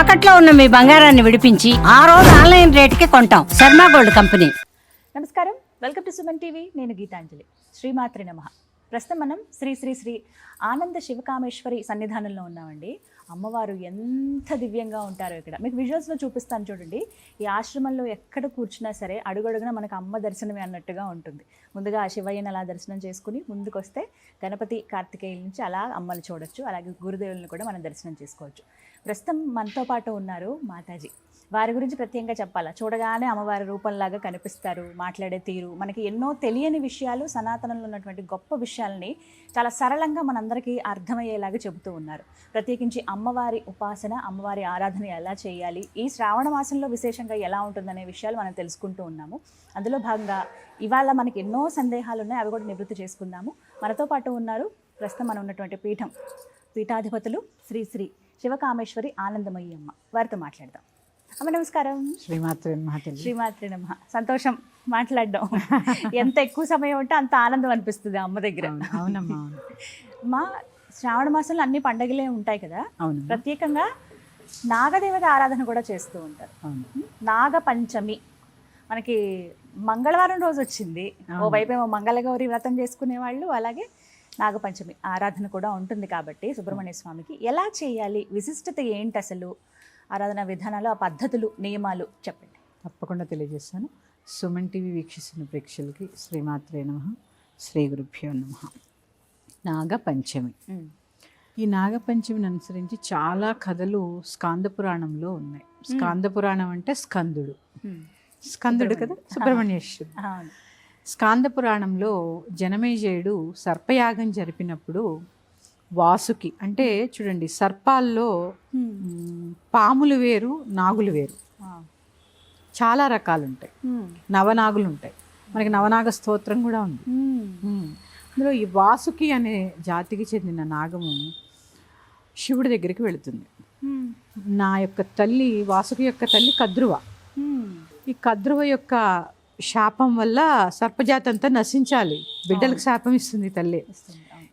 తాకట్లో ఉన్న మీ బంగారాన్ని విడిపించి ఆ రోజు ఆన్లైన్ రేటుకి కొంటాం. Sharma gold company. నమస్కారం. Welcome to Suman TV. నేను గీతాంజలి. శ్రీమాత్రి నమ. ప్రస్తుతం మనం శ్రీ శ్రీ శ్రీ ఆనంద శివకామేశ్వరి సన్నిధానంలో ఉన్నామండి. అమ్మవారు ఎంత దివ్యంగా ఉంటారో ఇక్కడ. మీకు విజువల్స్లో చూపిస్తాను చూడండి. ఈ ఆశ్రమంలో ఎక్కడ కూర్చున్నా సరే అడుగడుగున మనకు అమ్మ దర్శనమే అన్నట్టుగా ఉంటుంది. ముందుగా ఆ శివయ్యని అలా దర్శనం చేసుకుని ముందుకొస్తే గణపతి కార్తికేయుల నుంచి అలా అమ్మలు చూడొచ్చు. అలాగే గురుదేవులను కూడా మనం దర్శనం చేసుకోవచ్చు. ప్రస్తుతం మనతో పాటు ఉన్నారు మాతాజీ. వారి గురించి ప్రత్యేకంగా చెప్పాలా? చూడగానే అమ్మవారి రూపంలాగా కనిపిస్తారు మాట్లాడే తీరు. మనకి ఎన్నో తెలియని విషయాలు సనాతనంలో ఉన్నటువంటి గొప్ప విషయాల్ని చాలా సరళంగా మనందరికీ అర్థమయ్యేలాగా చెబుతూ ఉన్నారు. ప్రత్యేకించి అమ్మవారి ఉపాసన అమ్మవారి ఆరాధన ఎలా చేయాలి? ఈ శ్రావణ మాసంలో విశేషంగా ఎలా ఉంటుందనే విషయాలు మనం తెలుసుకుంటూ ఉన్నాము. అందులో భాగంగా ఇవాళ మనకి ఎన్నో సందేహాలు ఉన్నాయి అవి కూడా నివృత్తి చేసుకుందాము. మనతో పాటు ఉన్నారు ప్రస్తుతం మనం ఉన్నటువంటి పీఠం పీఠాధిపతులు శ్రీ శ్రీ శివకామేశ్వరి ఆనందమయ్యి అమ్మ వారితో మాట్లాడదాం. అమ్మ నమస్కారం. శ్రీమాత్రి శ్రీమాత్రి నమ. సంతోషం మాట్లాడడం. ఎంత ఎక్కువ సమయం ఉంటే అంత ఆనందం అనిపిస్తుంది అమ్మ దగ్గర. అవునమ్మా అవును. మా శ్రావణ మాసంలో అన్ని పండగలే ఉంటాయి కదా. అవును. ప్రత్యేకంగా నాగదేవత ఆరాధన కూడా చేస్తూ ఉంటారు. నాగ పంచమి మనకి మంగళవారం రోజు వచ్చింది. ఓ వైపు ఏమో మంగళగౌరి వ్రతం చేసుకునే వాళ్ళు అలాగే నాగపంచమి ఆరాధన కూడా ఉంటుంది కాబట్టి సుబ్రహ్మణ్య స్వామికి. ఎలా చేయాలి? విశిష్టత ఏంటి అసలు? ఆరాధన విధానాలు ఆ పద్ధతులు నియమాలు చెప్పండి. తప్పకుండా తెలియజేస్తాను. సుమన్ టీవీ వీక్షిస్తున్న ప్రేక్షకులకి శ్రీమాత్రే నమ. శ్రీ గురుభ్యో నమ. నాగ పంచమి. ఈ నాగ పంచమిని అనుసరించి చాలా కథలు స్కాంద పురాణంలో ఉన్నాయి. స్కాంద పురాణం అంటే స్కందుడు. స్కందుడు కదా? సుబ్రహ్మణ్యేశ్వరుడు. స్కాంద పురాణంలో జనమేజయుడు సర్పయాగం జరిపినప్పుడు వాసుకి. అంటే చూడండి సర్పాల్లో పాములు వేరు నాగులు వేరు. చాలా రకాలు ఉంటాయి నవనాగులు ఉంటాయి మనకి నవనాగ స్తోత్రం కూడా ఉంది. అందులో ఈ వాసుకి అనే జాతికి చెందిన నాగము శివుడి దగ్గరికి వెళుతుంది. నా యొక్క తల్లి వాసుకి యొక్క తల్లి కద్రువ. ఈ కద్రువ యొక్క శాపం వల్ల సర్పజాతి అంతా నశించాలి. బిడ్డలకు శాపం ఇస్తుంది తల్లి.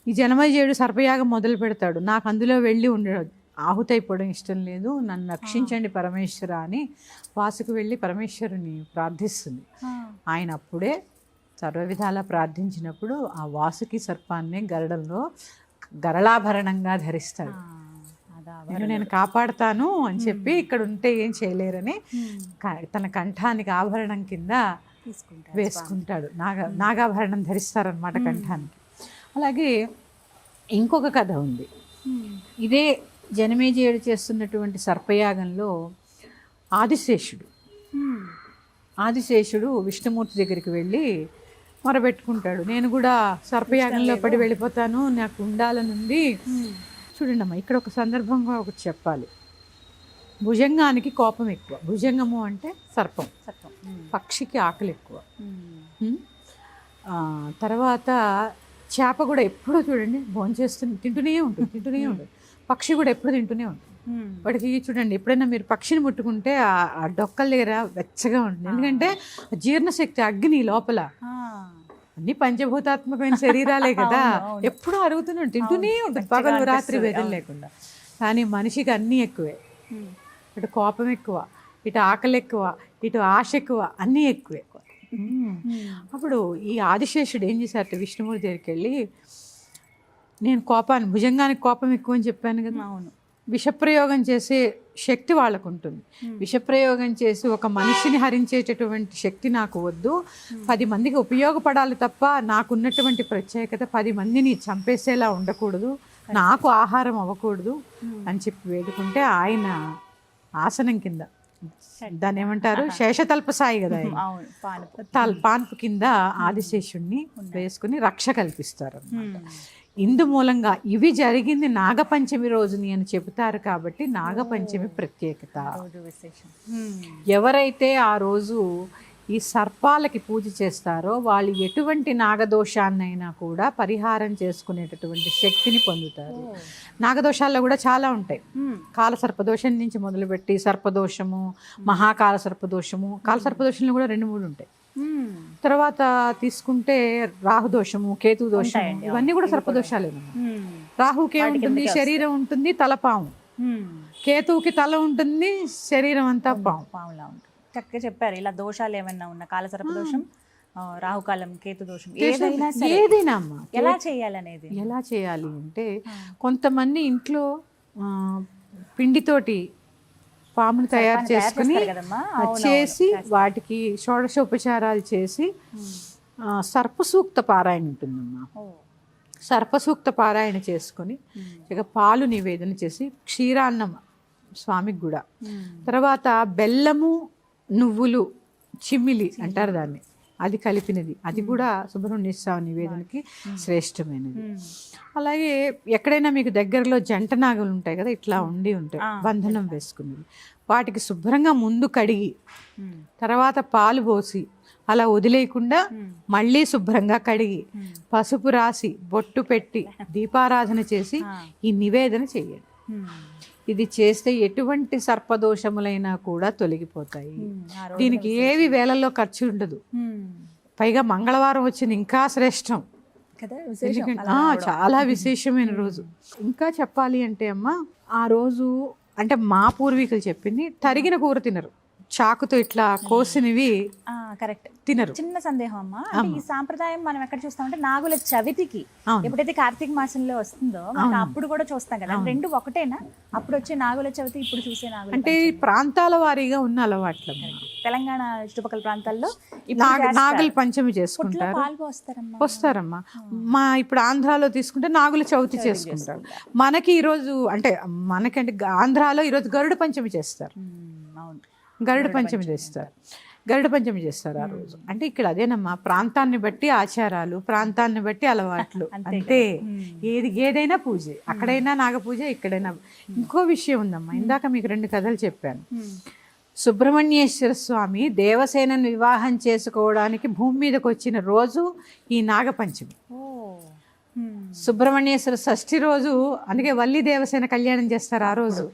ఈ జనమజయుడు సర్పయాగం మొదలు పెడతాడు. నాకు అందులో వెళ్ళి ఉండ ఆహుతైపోవడం ఇష్టం లేదు. నన్ను రక్షించండి పరమేశ్వర అని వాసుకు వెళ్ళి పరమేశ్వరుని ప్రార్థిస్తుంది. ఆయన అప్పుడే సర్వ విధాలా ప్రార్థించినప్పుడు ఆ వాసుకి సర్పాన్ని గరడంలో గరళాభరణంగా ధరిస్తాడు. నేను నేను కాపాడుతాను అని చెప్పి ఇక్కడ ఉంటే ఏం చేయలేరని తన కంఠానికి ఆభరణం కింద వేసుకుంటాడు. నాగ నాగాభరణం ధరిస్తారనమాట కంఠానికి. అలాగే ఇంకొక కథ ఉంది. ఇదే జనమేజయుడు చేస్తున్నటువంటి సర్పయాగంలో ఆదిశేషుడు. ఆదిశేషుడు విష్ణుమూర్తి దగ్గరికి వెళ్ళి మొరబెట్టుకుంటాడు. నేను కూడా సర్పయాగంలో పడి వెళ్ళిపోతాను నాకు ఉండాలనుంది. చూడండి అమ్మా ఇక్కడ ఒక సందర్భంగా ఒకటి చెప్పాలి. భుజంగానికి కోపం ఎక్కువ. భుజంగము అంటే సర్పం. సత్వం పక్షికి ఆకలి ఎక్కువ. తర్వాత చేప కూడా ఎప్పుడూ చూడండి భోంచేస్తూ తింటూనే ఉంటుంది తింటూనే ఉంటుంది. పక్షి కూడా ఎప్పుడు తింటూనే ఉంటుంది. వాడికి చూడండి ఎప్పుడైనా మీరు పక్షిని ముట్టుకుంటే ఆ- డొక్కల దగ్గర వెచ్చగా ఉంటుంది. ఎందుకంటే ఆ జీర్ణశక్తి అగ్ని లోపల. అన్ని పంచభూతాత్మకమైన శరీరాలే కదా. ఎప్పుడూ అరుగుతూనే ఉంటుంది తింటూనే ఉంటుంది. పగలు రాత్రి భేదం లేకుండా. కానీ మనిషికి అన్నీ ఎక్కువే. ఇటు కోపం ఎక్కువ ఇటు ఆకలి ఎక్కువ ఇటు ఆశ ఎక్కువ అన్నీ ఎక్కువే. అప్పుడు ఈ ఆదిశేషుడు ఏం చేశారట? విష్ణుమూర్తి దగ్గరికి వెళ్ళి నేను కోపాన్ని భుజంగానికి కోపం ఎక్కువ అని చెప్పాను కదా. అవును. విషప్రయోగం చేసే శక్తి వాళ్ళకు ఉంటుంది విషప్రయోగం చేసి ఒక మనిషిని హరించేటటువంటి శక్తి నాకు వద్దు. పది మందికి ఉపయోగపడాలి తప్ప నాకున్నటువంటి ప్రత్యేకత పది మందిని చంపేసేలా ఉండకూడదు. నాకు ఆహారం అవ్వకూడదు అని చెప్పి వేడుకుంటే ఆయన ఆసనం కింద దాన్ని ఏమంటారు? శేషతల్ప సాయి కదా ఆయన. అవును పానుపు తల్ పాన్పు కింద. ఆదిశేషుణ్ణి వేసుకుని రక్ష కల్పిస్తారు ఇందు మూలంగా ఇవి జరిగింది నాగపంచమి రోజుని అని చెబుతారు కాబట్టి నాగపంచమి ప్రత్యేకత. ఎవరైతే ఆ రోజు ఈ సర్పాలకి పూజ చేస్తారో వాళ్ళు ఎటువంటి నాగదోషాన్నైనా కూడా పరిహారం చేసుకునేటటువంటి శక్తిని పొందుతారు. నాగదోషాల్లో కూడా చాలా ఉంటాయి. కాల సర్పదోషం నుంచి మొదలుపెట్టి సర్పదోషము మహాకాల సర్పదోషము కాల సర్పదోషంలో కూడా రెండు మూడు ఉంటాయి. తర్వాత తీసుకుంటే రాహుదోషము కేతు దోషము ఇవన్నీ కూడా సర్పదోషాలే రాహుకి ఏముంటుంది శరీరం ఉంటుంది తలపాము. కేతువుకి తల ఉంటుంది శరీరం అంతా పాము. పాములా ఉంటుంది. చక్కగా చెప్పారు. ఇలా దోషాలు ఏమైనా ఉన్నా కాలసర్ప దోషం రాహుకాలం కేతు దోషం ఏదైనా ఏదైనా అమ్మా ఎలా చేయాలనేది? ఎలా చేయాలి అంటే కొంతమంది ఇంట్లో పిండితోటి పామును తయారు చేసుకుని చేసి వాటికి షోడశోపచారాలు చేసి సర్పసూక్త పారాయణ ఉంటుందమ్మా. సర్పసూక్త పారాయణ చేసుకొని ఇక పాలు నివేదన చేసి క్షీరాన్నం స్వామికి కూడా. తర్వాత బెల్లము నువ్వులు చిమ్మిలి అంటారు దాన్ని. అది కలిపినది. అది కూడా సుబ్రహ్మణ్య స్వామి నివేదనకి శ్రేష్టమైనది. అలాగే ఎక్కడైనా మీకు దగ్గరలో జంట నాగులు ఉంటాయి కదా ఇట్లా ఉండి ఉంటాయి బంధనం వేసుకునేవి వాటికి శుభ్రంగా ముందు కడిగి. తర్వాత పాలు పోసి అలా వదిలేయకుండా మళ్ళీ శుభ్రంగా కడిగి పసుపు రాసి బొట్టు పెట్టి దీపారాధన చేసి ఈ నివేదన చేయండి. ఇది చేస్తే ఎటువంటి సర్పదోషములైనా కూడా తొలగిపోతాయి. దీనికి ఏవి వేలల్లో ఖర్చు ఉండదు. పైగా మంగళవారం వచ్చింది ఇంకా శ్రేష్టం. చాలా విశేషమైన రోజు. ఇంకా చెప్పాలి అంటే అమ్మ ఆ రోజు అంటే మా పూర్వీకులు చెప్పింది తరిగిన కూర తినరు. చాకుతో ఇట్లా కోసినవి కరెక్ట్. తినరు. చిన్న సందేహం అమ్మా. అంటే ఈ సాంప్రదాయం మనం ఎక్కడ చూస్తామంటే నాగుల చవితికి. ఎప్పుడైతే కార్తీక మాసంలో వస్తుందో అప్పుడు కూడా చూస్తాం కదా. రెండు ఒకటేనా? అప్పుడు వచ్చే నాగుల చవితి ఇప్పుడు చూసే నాగుల అంటే ప్రాంతాల వారీగా ఉన్న అలవాట్లమ్మ. తెలంగాణ చుట్టుపక్కల ప్రాంతాల్లో. నాగుల పంచమి చేసుకుంటారు. వస్తారమ్మా మా ఇప్పుడు ఆంధ్రాలో తీసుకుంటే నాగుల చవితి చేసుకుంటారు. మనకి ఈరోజు అంటే మనకంటే ఆంధ్రాలో ఈరోజు గరుడ పంచమి చేస్తారు. గరుడ పంచమి. చేస్తారు. గరుడ పంచమి చేస్తారు ఆ రోజు. అంటే ఇక్కడ అదేనమ్మా ప్రాంతాన్ని బట్టి ఆచారాలు ప్రాంతాన్ని బట్టి అలవాట్లు అంతే ఏది ఏదైనా పూజే. అక్కడైనా నాగ పూజ ఇక్కడైనా. ఇంకో విషయం ఉందమ్మా ఇందాక మీకు రెండు కథలు చెప్పాను. హ్మ్. సుబ్రహ్మణ్యేశ్వర స్వామి దేవసేనను వివాహం చేసుకోవడానికి భూమి మీదకి వచ్చిన రోజు ఈ నాగపంచమి. సుబ్రహ్మణ్యేశ్వర షష్ఠి రోజు అందుకే వల్లి దేవసేన కళ్యాణం చేస్తారు ఆ రోజు.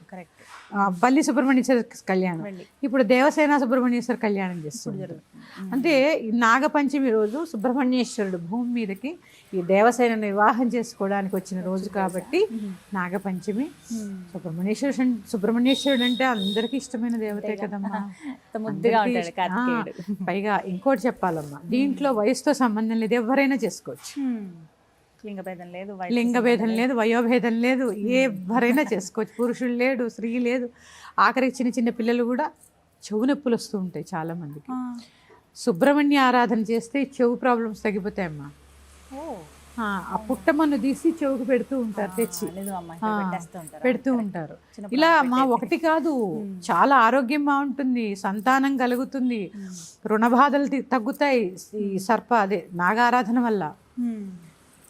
వల్లి సుబ్రహ్మణ్యేశ్వర కళ్యాణం. ఇప్పుడు దేవసేన సుబ్రహ్మణ్యేశ్వర కళ్యాణం చేస్తుంది. అంటే నాగపంచమి రోజు సుబ్రహ్మణ్యేశ్వరుడు భూమి మీదకి ఈ దేవసేనను వివాహం చేసుకోవడానికి వచ్చిన రోజు కాబట్టి నాగపంచమి. సుబ్రహ్మణ్యేశ్వరుడు సుబ్రహ్మణ్యేశ్వరుడు అంటే అందరికీ ఇష్టమైన దేవతే కదమ్మా. పైగా ఇంకోటి చెప్పాలమ్మా. దీంట్లో వయసుతో సంబంధం లేదు. ఎవరైనా చేసుకోవచ్చు. హ్మ్. లింగ భేదం లేదు వయసు లింగ భేదం లేదు. వయోభేదం లేదు. ఎవరైనా చేసుకోవచ్చు. పురుషుడు లేడు స్త్రీ లేదు. ఆఖరికి చిన్న చిన్న పిల్లలు కూడా చెవు నొప్పులు వస్తూ ఉంటాయి చాలా మందికి. ఆ. సుబ్రహ్మణ్య ఆరాధన చేస్తే చెవు ప్రాబ్లమ్స్ తగ్గిపోతాయమ్మా ఆ, పుట్టమన్ను తీసి చెవుకు పెడుతూ ఉంటారు తెచ్చి. పెడుతూ ఉంటారు. ఇలా మా ఒకటి కాదు చాలా ఆరోగ్యం బాగుంటుంది సంతానం కలుగుతుంది రుణ బాధలు తగ్గుతాయి ఈ సర్ప అదే నాగారాధన వల్ల.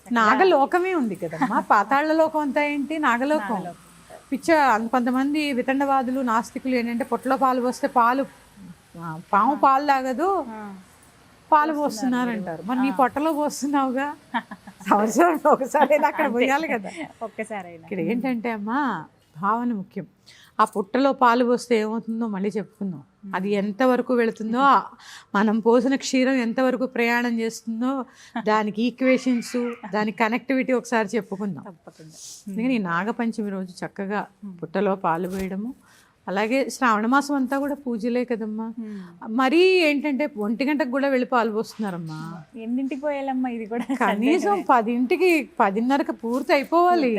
నాగలోకమే ఉంది కదమ్మా. పాతాళ లోకం అంతా ఏంటి? నాగలోకం. పిచ్చ కొంతమంది వితండవాదులు నాస్తికులు ఏంటంటే పొట్టలో పాలు పోస్తే పాలు పాము పాలు తాగదు. పాలు పోస్తున్నారంటారు. మరి. నీ పొట్టలో పోస్తున్నావుగా? సంవత్సరం ఒకసారి అక్కడ పోయాలి కదా. ఒక్కసారి ఇక్కడ ఏంటంటే అమ్మా భావన ముఖ్యం. ఆ పుట్టలో పాలు పోస్తే ఏమవుతుందో మళ్ళీ చెప్పుకుందాం. అది ఎంతవరకు వెళుతుందో మనం పోసిన క్షీరం ఎంతవరకు ప్రయాణం చేస్తుందో దానికి ఈక్వేషన్స్ దాని కనెక్టివిటీ ఒకసారి చెప్పుకుందాం. తప్పకుండా. అందుకని ఈ నాగపంచమి రోజు చక్కగా పుట్టలో పాలు పోయడము అలాగే శ్రావణ మాసం అంతా కూడా పూజలే కదమ్మా. మరీ ఏంటంటే ఒంటి గంటకు కూడా వెళ్ళి పాలు పోస్తున్నారమ్మా. ఎన్నింటికి పోయాలమ్మా ఇది కూడా? కనీసం పదింటికి పదిన్నరకు పూర్తి అయిపోవాలి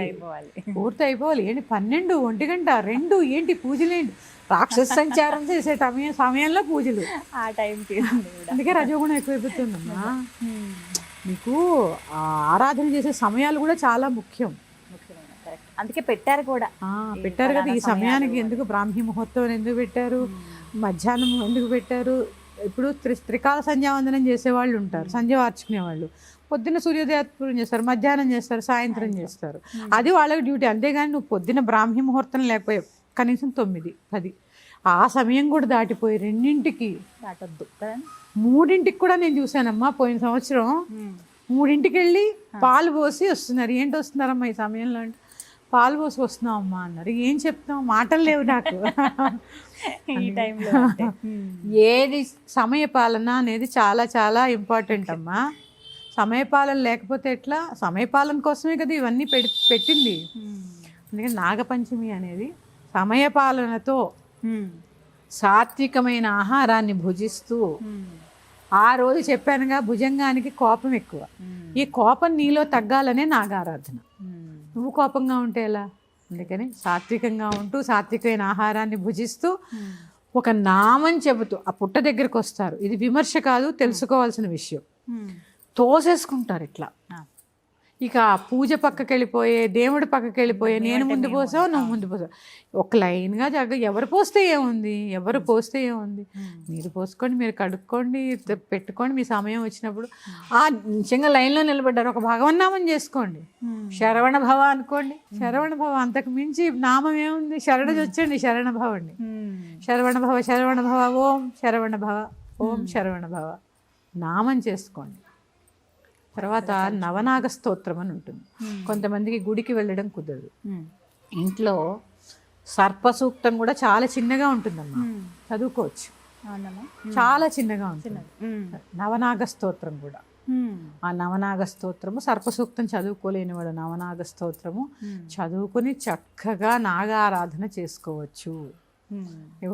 పూర్తి అయిపోవాలి ఏంటి పన్నెండు ఒంటి గంట రెండు ఏంటి పూజలేంటి? రాక్షస సంచారం చేసే సమయం సమయంలో పూజలు. ఆ టైం అందుకే రజోగుణం ఎక్కువైపోతుందమ్మా. మీకు ఆ ఆరాధన చేసే సమయాలు కూడా చాలా ముఖ్యం. అందుకే పెట్టారు కూడా. పెట్టారు కదా ఈ సమయానికి ఎందుకు బ్రాహ్మీ ముహూర్తం ఎందుకు పెట్టారు? మధ్యాహ్నం ఎందుకు పెట్టారు? ఇప్పుడు త్రి త్రికాల సంధ్యావందనం చేసేవాళ్ళు ఉంటారు సంధ్య వాళ్ళు. పొద్దున్న సూర్యోదయాత్పూర్వం చేస్తారు మధ్యాహ్నం చేస్తారు సాయంత్రం చేస్తారు. అది వాళ్ళకి డ్యూటీ. అంతేగాని నువ్వు పొద్దున్న బ్రాహ్మీ ముహూర్తం లేకపోయావు కనీసం తొమ్మిది పది ఆ సమయం కూడా దాటిపోయి రెండింటికి దాటొద్దు మూడింటికి కూడా నేను చూశానమ్మా పోయిన సంవత్సరం. మూడింటికి వెళ్ళి పాలు పోసి వస్తున్నారు. ఏంటి వస్తున్నారమ్మా ఈ సమయంలో అంటే? పాలు పోసి వస్తున్నాం అమ్మా అన్నారు. ఏం చెప్తాం మాటలు లేవు నాకు. ఈ టైంలో. ఏది సమయపాలన అనేది చాలా చాలా ఇంపార్టెంట్ అమ్మా. సమయపాలన లేకపోతే ఎట్లా? సమయపాలన కోసమే కదా ఇవన్నీ పెడి పెట్టింది. హ్మ్. అందుకని నాగపంచమి అనేది సమయపాలనతో సాత్వికమైన ఆహారాన్ని భుజిస్తూ ఆ రోజు చెప్పానుగా భుజంగానికి కోపం ఎక్కువ. ఈ కోపం నీలో తగ్గాలనే నాగారాధన. నువ్వు కోపంగా ఉంటే ఎలా? అందుకని సాత్వికంగా ఉంటూ సాత్వికమైన ఆహారాన్ని భుజిస్తూ ఒక నామం చెబుతూ ఆ పుట్ట దగ్గరికి వస్తారు. ఇది విమర్శ కాదు తెలుసుకోవాల్సిన విషయం. తోసేసుకుంటారు ఇట్లా. ఇక ఆ పూజ పక్కకి వెళ్ళిపోయే దేవుడి పక్కకి వెళ్ళిపోయే నేను ముందు పోసావు నువ్వు ముందు పోసావు. ఒక లైన్గా జగ ఎవరు పోస్తే ఏముంది? ఎవరు పోస్తే ఏముంది? మీరు పోసుకోండి మీరు కడుక్కోండి పెట్టుకోండి మీ సమయం వచ్చినప్పుడు. ఆ నిజంగా లైన్లో నిలబడ్డారు. ఒక భగవన్నామం చేసుకోండి. శరవణ భవ అనుకోండి. శరవణ భవ అంతకు మించి నామం ఏముంది? శరణ వచ్చండి శరణ భవ అండి శరవణ భవ శరవణ భవ ఓం శరవణ భవ ఓం శరవణ భవ. నామం చేసుకోండి. తర్వాత నవనాగ స్తోత్రం అని ఉంటుంది. కొంతమందికి గుడికి వెళ్ళడం కుదరదు. ఇంట్లో సర్ప సూక్తం కూడా చాలా చిన్నగా ఉంటుందమ్మా. చదువుకోవచ్చు. చాలా చిన్నగా ఉంటుంది. నవనాగ స్తోత్రం కూడా. ఆ నవనాగ స్తోత్రము సర్ప సూక్తం చదువుకోలేని వాడు నవనాగ స్తోత్రము చదువుకుని చక్కగా నాగారాధన చేసుకోవచ్చు.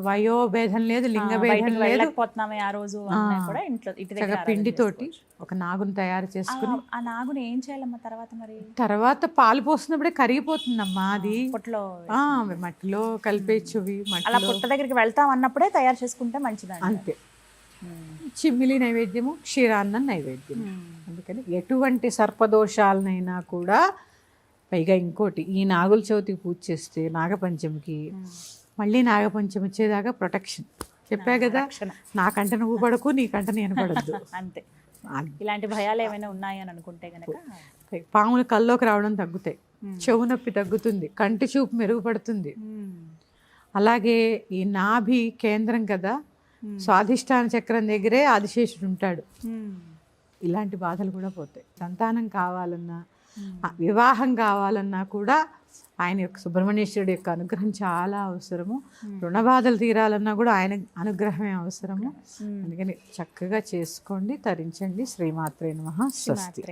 వయో భేదం లేదు లింగ భేదం లేదు. వెళ్ళకపోతున్నామే ఆ రోజు అన్నా కూడా ఇంట్లో ఇంటి దగ్గర పిండితోటి చేసుకోవచ్చు. ఒక నాగుని తయారు చేసుకుని ఆ- నాగుని ఏం చేయాలమ్మా తర్వాత మరి? తర్వాత పాలు పోసినప్పుడే కరిగిపోతుందమ్మా అది. పొట్లో ఆ, మట్టిలో కలిపేచ్చువి అలా పుట్ట దగ్గరికి వెళ్తాం అన్నప్పుడే తయారు చేసుకుంటే మంచిదండి అంతే. చిమ్మిలి నైవేద్యము క్షీరాన్నం నైవేద్యం అందుకని ఎటువంటి సర్పదోషాలనైనా కూడా పైగా ఇంకోటి ఈ నాగుల చవితికి పూజ చేస్తే నాగపంచమికి మళ్ళీ నాగపంచమి వచ్చేదాకా ప్రొటెక్షన్. చెప్పా కదా నాకంట నువ్వు పడకు నీకంట నేను పడద్దు. అంతే. ఇలాంటి భయాలు ఏమైనా ఉన్నాయి అని అనుకుంటే గనక? పాములు కల్లోకి రావడం తగ్గుతాయి. చెవు నొప్పి తగ్గుతుంది కంటి చూపు మెరుగుపడుతుంది. అలాగే ఈ నాభి కేంద్రం కదా స్వాధిష్టాన చక్రం దగ్గరే ఆదిశేషుడు ఉంటాడు. ఇలాంటి బాధలు కూడా పోతాయి. సంతానం కావాలన్నా వివాహం కావాలన్నా కూడా ఆయన యొక్క సుబ్రహ్మణ్యేశ్వరుడు యొక్క అనుగ్రహం చాలా అవసరము. రుణ బాధలు తీరాలన్నా కూడా ఆయన అనుగ్రహమే అవసరము. అందుకని చక్కగా చేసుకోండి తరించండి. శ్రీమాత్రే నమ. స్వస్తి.